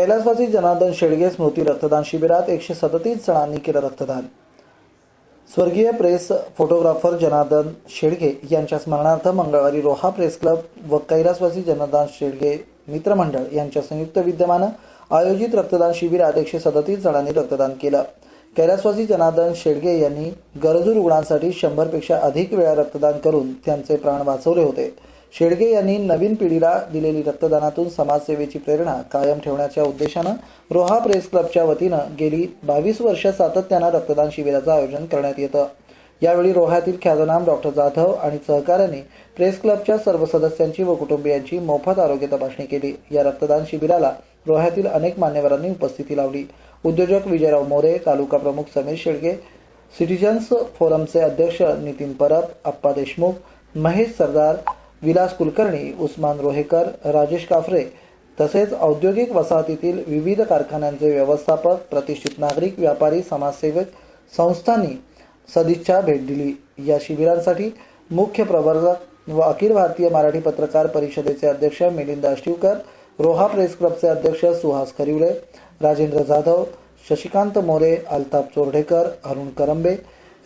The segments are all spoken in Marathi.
कैलासवासी जनार्दन शेडगे स्मृती रक्तदान शिबिरात एकशे सदतीस जणांनी केलं रक्तदान. स्वर्गीय प्रेस फोटोग्राफर जनार्दन शेडगे यांच्या स्मरणार्थ मंगळवारी रोहा प्रेस क्लब व कैलासवासी जनार्दन शेडगे मित्रमंडळ यांच्या संयुक्त विद्यमानं आयोजित रक्तदान शिबिरात एकशे सदतीस जणांनी रक्तदान केलं. कैलासवासी जनार्दन शेडगे यांनी गरजू रुग्णांसाठी शंभरपेक्षा अधिक वेळा रक्तदान करून त्यांचे प्राण वाचवले होते. शेडगे यांनी नवीन पिढीला दिलेली रक्तदानातून समाजसेवेची प्रेरणा कायम ठेवण्याच्या उद्देशानं रोहा प्रेस क्लबच्या वतीनं गेली बावीस वर्ष सातत्यानं रक्तदान शिबिराचं आयोजन करण्यात येतं. यावेळी रोह्यातील ख्यातनाम डॉक्टर जाधव आणि सहकाऱ्यांनी प्रेस क्लबच्या सर्व सदस्यांची व कुटुंबियांची मोफत आरोग्य तपासणी केली. या रक्तदान शिबिराला रोह्यातील अनेक मान्यवरांनी उपस्थिती लावली. उद्योजक विजयराव मोरे तालुका प्रमुख समीर शेडगे सिटीजन्स फोरमचे अध्यक्ष नितीन परब अप्पा देशमुख महेश सरदार विलास कुलकर्णी उस्मान रोहेकर राजेश काफरे तसेच औद्योगिक वसाहतीतील विविध कारखान्यांचे व्यवस्थापक प्रतिष्ठित नागरिक व्यापारी समाजसेवक संस्थांनी सदिच्छा भेट दिली. या शिबिरांसाठी मुख्य प्रवर्तक व अखिल भारतीय मराठी पत्रकार परिषदेचे अध्यक्ष मिलिंद अष्टीवकर रोहा प्रेस क्लबचे अध्यक्ष सुहास खरिवळे राजेंद्र जाधव शशिकांत मोरे अल्ताप चोरडेकर अरुण करंबे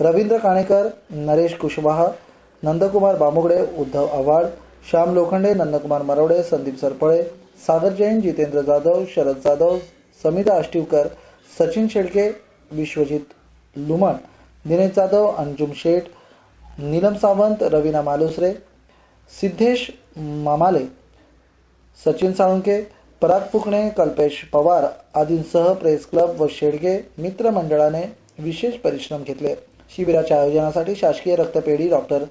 रवींद्र काणेकर नरेश कुशवाहा नंदकुमार बामुगडे उद्धव आव्हाड श्याम लोखंडे नंदकुमार मरवडे संदीप सरपळे सागर जैन जितेंद्र जाधव शरद जाधव समिता आष्टीवकर सचिन शेळके विश्वजित लुमण दिनेश जाधव अंजुम शेठ नीलम सावंत रवीना मालुसरे सिद्धेश मामाले सचिन साळुंके पराग फुकणे कल्पेश पवार आदींसह प्रेस क्लब व शेडगे मित्रमंडळाने विशेष परिश्रम घेतले. शिबिराच्या आयोजनासाठी शासकीय रक्तपेढी डॉक्टर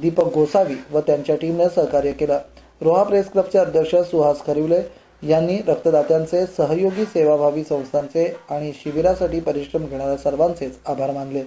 दीपक गोसावी व त्यांच्या टीमने सहकार्य केलं. रोहा प्रेस क्लबचे अध्यक्ष सुहास खरिवले यांनी रक्तदात्यांचे सहयोगी सेवाभावी संस्थांचे आणि शिबिरासाठी परिश्रम घेणाऱ्या सर्वांचेच आभार मानले.